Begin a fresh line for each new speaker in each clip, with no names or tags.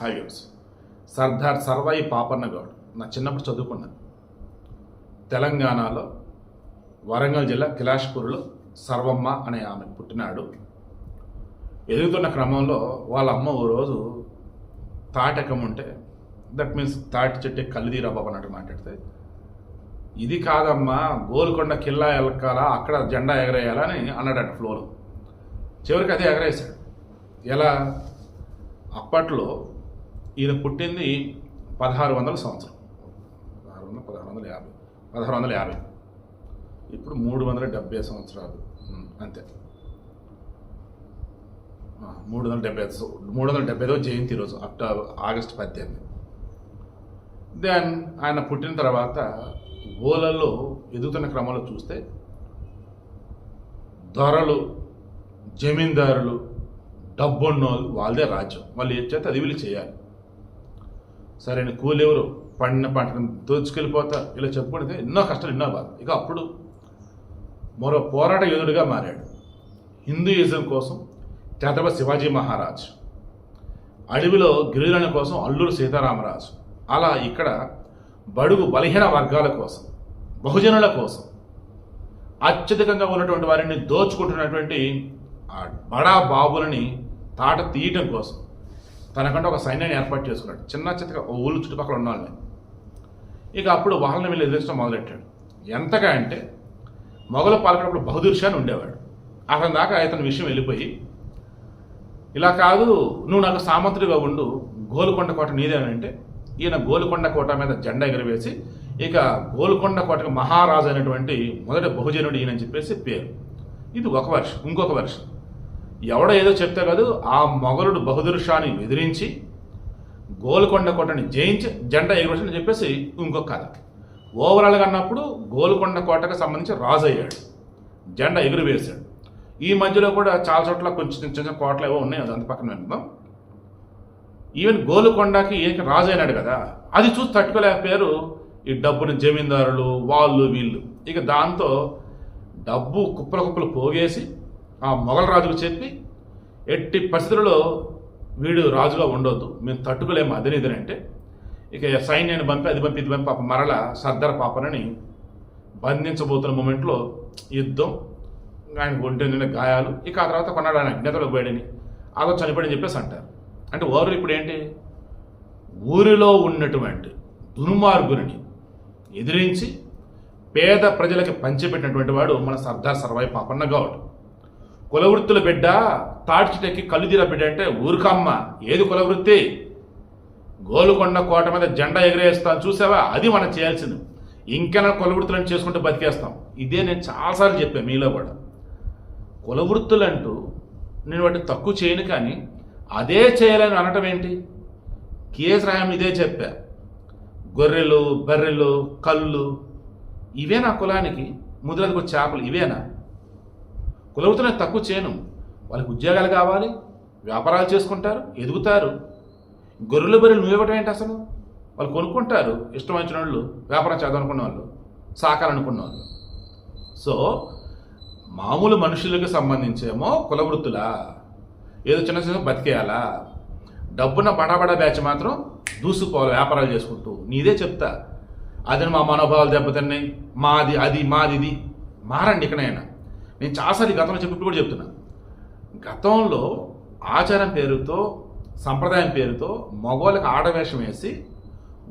Hi views Sardar Sarvai Papanna Goud నా చిన్నప్పుడు చదువుకున్నాను తెలంగాణలో వరంగల్ జిల్లా కిలాష్పూర్లో సర్వమ్మ అనే ఆమె పుట్టినాడు. ఎదుగుతున్న క్రమంలో వాళ్ళ అమ్మ ఓ రోజు తాటకం ఉంటే దట్ మీన్స్ తాటి చెట్టు కల్లుదీరా బాబు అన్నట్టు మాట్లాడితే ఇది కాదమ్మా గోల్కొండ కిల్లా ఎలకాలా అక్కడ జెండా ఎగరేయాలా అని అన్నాడట ఫ్లోర్ చివరికి అదే ఎగరేశాడు. ఎలా? అప్పట్లో ఈయన పుట్టింది పదహారు వందల సంవత్సరం. పదహారు వందల పదహారు వందల యాభై. పదహారు వందల యాభై. ఇప్పుడు మూడు వందల డెబ్బై సంవత్సరాలు. అంతే. మూడు వందల డెబ్బై ఐదు మూడు వందల డెబ్బై ఐదో జయంతి రోజు అక్టోబర్ ఆగస్టు పద్దెనిమిది. దెన్ ఆయన పుట్టిన తర్వాత ఓలల్లో ఎదుగుతున్న క్రమంలో చూస్తే దొరలు జమీందారులు డబ్బున్నోళ్ళు వాళ్ళదే రాజ్యం. వాళ్ళు ఏం చేస్తే అది వీళ్ళు చేయాలి. సరైన కూలెవరు పండిన పంటను దోచుకెళ్ళిపోతా ఇలా చెప్పుకుంటే ఎన్నో కష్టాలు ఎన్నో బాధ. ఇక అప్పుడు మరో పోరాట యోధుడిగా మారాడు. హిందూయిజం కోసం ఛత్రపతి శివాజీ మహారాజ్ అడవిలో గిరిజనుల కోసం అల్లూరు సీతారామరాజు అలా ఇక్కడ బడుగు బలహీన వర్గాల కోసం బహుజనుల కోసం అత్యధికంగా ఉన్నటువంటి వారిని దోచుకుంటున్నటువంటి ఆ బడా బాబులని తాట తీయటం కోసం తనకంటే ఒక సైన్యాన్ని ఏర్పాటు చేసుకున్నాడు. చిన్న చిత్తగా ఊళ్ళు చుట్టుపక్కల ఉన్న వాళ్ళని. ఇక అప్పుడు వాళ్ళని వీళ్ళు ఎదిరించడం మొదలెట్టాడు. ఎంతగా అంటే మొఘలు పాలకున్నప్పుడు బహదూర్ షా అని ఉండేవాడు. అతని దాకా అతని విషయం వెళ్ళిపోయి ఇలా కాదు నువ్వు నాకు సామంతుడిగా ఉండు గోలుకొండ కోట నీదేనంటే ఈయన గోలుకొండ కోట మీద జెండా ఎగరవేసి ఇక గోల్కొండ కోటకు మహారాజు అయినటువంటి మొదటి బహుజనుడు ఈయనని చెప్పేసి పేరు. ఇది ఒక వర్షం ఇంకొక వర్షం. ఎవడో ఏదో చెప్తే కాదు ఆ మొగలుడు బహదూర్ షాని ఎదిరించి గోల్కొండ కోటని జయించి జెండా ఎగురొచ్చని చెప్పేసి ఇంకొక కథ. ఓవరాల్గా అన్నప్పుడు గోల్కొండ కోటకు సంబంధించి రాజు అయ్యాడు. జెండా ఎగురవేశాడు. ఈ మధ్యలో కూడా చాలా చోట్ల కొంచెం చిన్న చిన్న కోటలు ఏవో ఉన్నాయి అదంత పక్కన వెళ్దాం ఈవెన్ గోలుకొండకి ఈయనకి రాజు అయినాడు కదా అది చూసి తట్టుకోలేకపోయారు ఈ డబ్బుని జమీందారులు వాళ్ళు వీళ్ళు. ఇక దాంతో డబ్బు కుప్పల కుప్పలు పోగేసి ఆ మొఘల్ రాజుకు చెప్పి ఎట్టి పరిస్థితుల్లో వీడు రాజుగా ఉండొద్దు. మేము తట్టుకోలేము అదని అంటే. ఇక సైన్యాన్ని పంపి అది పంపి ఇది పంపి పాప మరల సర్దార్ పాపనని బంధించబోతున్న మూమెంట్లో యుద్ధం ఆయన ఒంటి నిండా గాయాలు ఇక ఆ తర్వాత కొన్నాడు ఆయన అజ్ఞతలో పోయాడని అదో చనిపోయాడని చెప్పేసి అంటారు. అంటే వారు ఇప్పుడు ఏంటి? ఊరిలో ఉన్నటువంటి దుర్మార్గుని ఎదిరించి పేద ప్రజలకి పంచిపెట్టినటువంటి వాడు మన సర్దార్ సర్వాయి పాపన్న గౌడ్. కులవృత్తుల బిడ్డ తాడ్చిటెక్కి కళ్ళు బిడ్డ అంటే ఊరుకమ్మ. ఏది కులవృత్తి? గోలుకొండ కోట మీద జెండా ఎగరేస్తాను. చూసావా? అది మనం చేయాల్సింది. ఇంకైనా కులవృత్తులను చేసుకుంటూ బతికేస్తాం? ఇదే నేను చాలాసార్లు చెప్పాను మీలో కూడా. కులవృత్తులంటూ నేను వాటిని తక్కువ చేయను కానీ అదే చేయాలని అనటం ఏంటి? కేఎస్ రాయం ఇదే చెప్పా. గొర్రెలు బర్రెలు కళ్ళు ఇవే నా కులానికి? ముద్రలకు చేపలు ఇవేనా? కులవృత్తులను తక్కువ చేయను. వాళ్ళకి ఉద్యోగాలు కావాలి వ్యాపారాలు చేసుకుంటారు ఎదుగుతారు. గొర్రెలు బర్రెలు నువ్వివ్వటం ఏంటి అసలు? వాళ్ళు కొనుక్కుంటారు. ఇష్టం వచ్చిన వాళ్ళు వ్యాపారం చేద్దామనుకున్న వాళ్ళు సాకాలనుకున్న వాళ్ళు సో మామూలు మనుషులకు సంబంధించేమో కులవృత్తులా? ఏదో చిన్న చిన్న బతికేయాలా? డబ్బున్న బడాబడా బ్యాచ్ మాత్రం దూసుకుపోవాలి వ్యాపారాలు చేసుకుంటూ. నీదే చెప్తా. అదని మా మనోభావాలు దెబ్బతిన్నాయి. మాది అది మాది ఇది మారండి ఇక్కడైనా. నేను చాలాసార్లు గతంలో చెప్పినప్పుడు కూడా చెప్తున్నా. గతంలో ఆచారం పేరుతో సంప్రదాయం పేరుతో మగవాళ్ళకి ఆడవేషం వేసి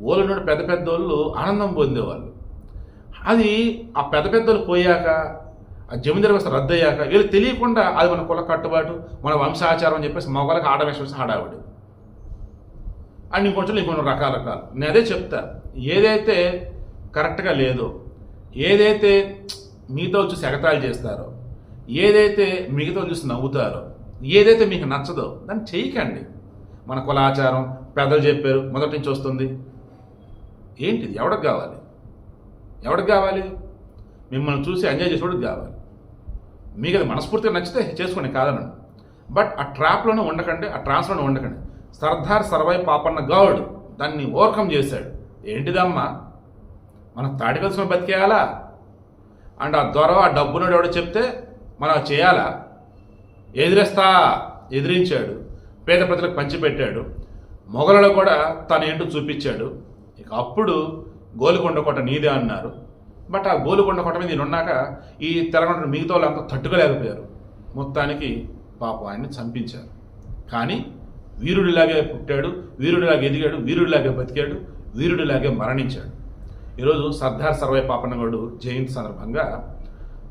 ఓళ్ళ నుండి పెద్ద పెద్దోళ్ళు ఆనందం పొందేవాళ్ళు. అది ఆ పెద్ద పెద్దలు పోయాక ఆ జమీందారు వ్యవస్థ రద్దయ్యాక వీళ్ళు తెలియకుండా అది మన కుల కట్టుబాటు మన వంశాచారం అని చెప్పేసి మగవాళ్ళకి ఆడవేషం వేసి హడావిడి. అండ్ ఇంకొంచెం ఇంకొన్ని రకరకాలు నేను అదే చెప్తా. ఏదైతే కరెక్ట్గా లేదో ఏదైతే మీతో వచ్చి సెగతాలు చేస్తారో ఏదైతే మిగతా చూసి నవ్వుతారో ఏదైతే మీకు నచ్చదో దాన్ని చేయకండి. మన కులాచారం పెద్దలు చెప్పారు మొదటి నుంచి వస్తుంది. ఏంటిది? ఎవడికి కావాలి? ఎవడికి కావాలి? మిమ్మల్ని చూసి ఎంజాయ్ చేసేవాడికి కావాలి. మీకు అది మనస్ఫూర్తిగా నచ్చితే చేసుకోండి కాదనండి బట్ ఆ ట్రాప్లోనే ఉండకండి ఆ ట్రాన్స్లోనే ఉండకండి. సర్దార్ సర్వై పాపన్న గౌడ్ దాన్ని ఓవర్కమ్ చేశాడు. ఏంటిదమ్మా? మనం తాటికల్సిన బతికేయాలా? అండ్ ఆ దొర ఆ డబ్బునోడు ఎవడో చెప్తే మనం చేయాలా? ఎదిరిస్తా ఎదిరించాడు. పేద ప్రజలకు పంచిపెట్టాడు. మొఘలలో కూడా తను ఏంటో చూపించాడు. ఇక అప్పుడు గోలుకొండ కోట నీదే అన్నారు. బట్ ఆ గోలుకొండ కోట మీద ఉన్నాక ఈ తెలంగాణ మిగతా వాళ్ళు అంతా తట్టుకోలేకపోయారు. మొత్తానికి పాపం ఆయన్ని చంపించారు. కానీ వీరుడిలాగే పుట్టాడు వీరుడిలాగే ఎదిగాడు వీరుడిలాగే బతికాడు వీరుడిలాగే మరణించాడు. ఈరోజు సర్దార్ సర్వై పాపన్నగౌడు జయంతి సందర్భంగా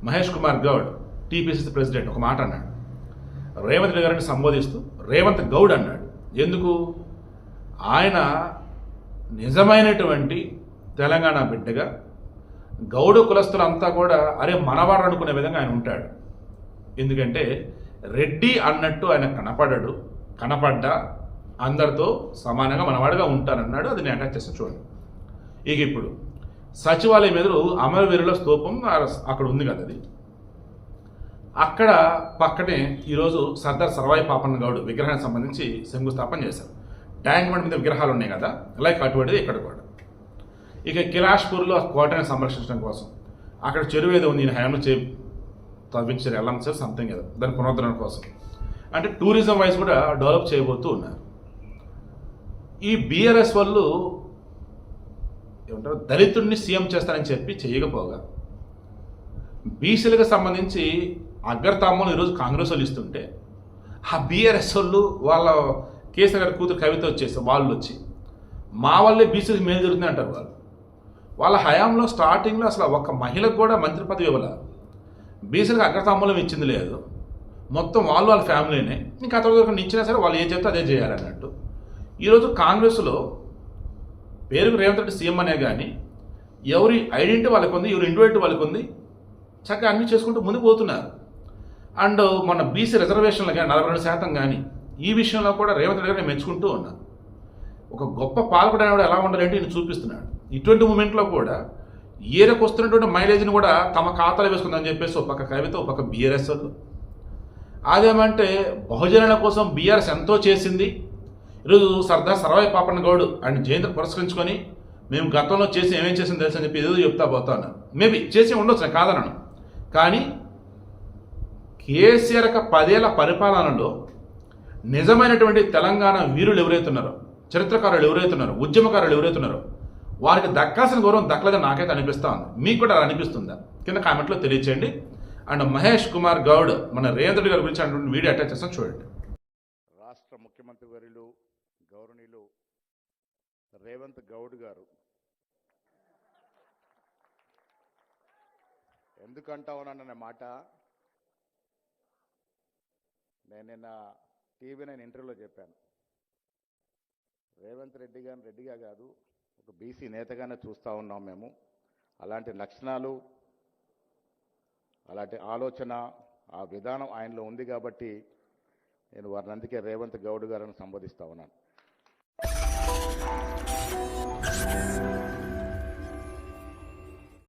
మహేష్ కుమార్ గౌడ్ టీపీసీసీ ప్రెసిడెంట్ ఒక మాట అన్నాడు. రేవంత్ రెడ్డి గారిని సంబోధిస్తూ రేవంత్ గౌడ్ అన్నాడు. ఎందుకు? ఆయన నిజమైనటువంటి తెలంగాణ బిడ్డగా గౌడ కులస్తులంతా కూడా అరే మనవాడు అనుకునే విధంగా ఆయన ఉంటాడు. ఎందుకంటే రెడ్డి అన్నట్టు ఆయన కనపడడు కనపడ్డా అందరితో సమానంగా మనవాడుగా ఉంటానన్నాడు అది నేను అటాచ్ చేసి చూడండి. ఇక ఇప్పుడు సచివాలయం ఎదురు అమరవీరుల స్తూపం అక్కడ ఉంది కదా అది. అక్కడ పక్కనే ఈరోజు సర్దార్ సర్వాయి పాపన్న గౌడ్ విగ్రహానికి సంబంధించి శంకుస్థాపన చేశారు. ట్యాంక్ బండ్ మీద విగ్రహాలు ఉన్నాయి కదా లైక్ అటువంటిది ఇక్కడ కూడా. ఇక కిలాష్పూర్లో కోటని సంరక్షించడం కోసం. అక్కడ చెరువు ఏదో ఉంది ఈయన హయాంలో చే తవ్వించారు ఎలా సార్ సంథింగ్ ఏదో. దాని పునరుద్ధరణ కోసం. అంటే టూరిజం వైజ్ కూడా డెవలప్ చేయబోతూ ఉన్నారు. ఈ బీఆర్ఎస్ వాళ్ళు ఏమంటారు దళితుడిని సీఎం చేస్తారని చెప్పి చేయకపోగా బీసీలకు సంబంధించి అగ్రతామ్మలు ఈరోజు కాంగ్రెస్ వాళ్ళు ఇస్తుంటే ఆ బీఆర్ఎస్ వాళ్ళు వాళ్ళ కేసీఆర్ గారి కూతురు కవిత వచ్చేసి వాళ్ళు వచ్చి మా వల్లే బీసీలకు మేలు జరుగుతుంది అంటారు వాళ్ళు. వాళ్ళ హయాంలో స్టార్టింగ్లో అసలు ఒక్క మహిళకు కూడా మంత్రి పదవి ఇవ్వాల. బీసీలకు అగ్రతాంబూలం ఇచ్చింది లేదు. మొత్తం వాళ్ళు వాళ్ళ ఫ్యామిలీనే. ఇంకా అతను ఇచ్చినా సరే వాళ్ళు ఏం చెప్తే అదే చేయాలన్నట్టు ఈరోజు కాంగ్రెస్లో పేరుకు రేవంత్ రెడ్డి సీఎం అనే కానీ ఎవరి ఐడెంటిటీ వాళ్ళకు ఉంది ఎవరి ఇండివిజువల్ వాళ్ళకు ఉంది చక్కగా అన్ని చేసుకుంటూ ముందుకు పోతున్నారు. అండ్ మన బీసీ రిజర్వేషన్లు కానీ నలభై రెండు శాతం కానీ ఈ విషయంలో కూడా రేవంత్ రెడ్డి గారిని మెచ్చుకుంటూ ఉన్నాను ఒక గొప్ప పాలకుడు అనేవాడు ఎలా ఉండాలంటే ఈయన చూపిస్తున్నాడు. ఇటువంటి మూమెంట్లో కూడా ఈయనకు వస్తున్నటువంటి మైలేజ్ని కూడా తమ ఖాతాలో వేసుకుందని చెప్పేసి ఒక పక్క కవిత ఒక పక్క బీఆర్ఎస్ అదేమంటే బహుజనుల కోసం బీఆర్ఎస్ ఎంతో చేసింది. ఈరోజు సర్దార్ సర్వాయి పాపన్న గౌడ్ అండ్ జయంతి పురస్కరించుకొని మేము గతంలో చేసి ఏమేం చేసింది తెలుసు అని చెప్పి ఏదో చెప్తా పోతాను మేబీ చేసి ఉండొచ్చు నేను కాదనను. కానీ కేసీఆర్ యొక్క పదేళ్ళ పరిపాలనలో నిజమైనటువంటి తెలంగాణ వీరులు ఎవరైతున్నారో చరిత్రకారులు ఎవరైతున్నారో ఉద్యమకారులు ఎవరైతున్నారో వారికి దక్కాల్సిన గౌరవం దక్కలేదని నాకైతే అనిపిస్తూ ఉంది. మీకు కూడా అలా అనిపిస్తుందా? కింద కామెంట్లో తెలియచేయండి. అండ్ మహేష్ కుమార్ గౌడ్ మన రేవంత్ రెడ్డి గారి గురించి అటువంటి వీడియో అటాచ్ చేస్తాం చూడండి.
రాష్ట్ర ముఖ్యమంత్రి వర్యులు గౌరవనీయులు రేవంత్ గౌడ్ గారు. ఎందుకంటావునన్న మాట? నేను నిన్న టీవీ నైన్ ఇంటర్వ్యూలో చెప్పాను. రేవంత్ రెడ్డి గారిని రెడ్డిగా కాదు ఒక బీసీ నేతగానే చూస్తూ ఉన్నాం మేము. అలాంటి లక్షణాలు అలాంటి ఆలోచన ఆ విధానం ఆయనలో ఉంది కాబట్టి నేను వారిని అందుకే రేవంత్ గౌడ్ గారిని సంబోధిస్తూ ఉన్నాను.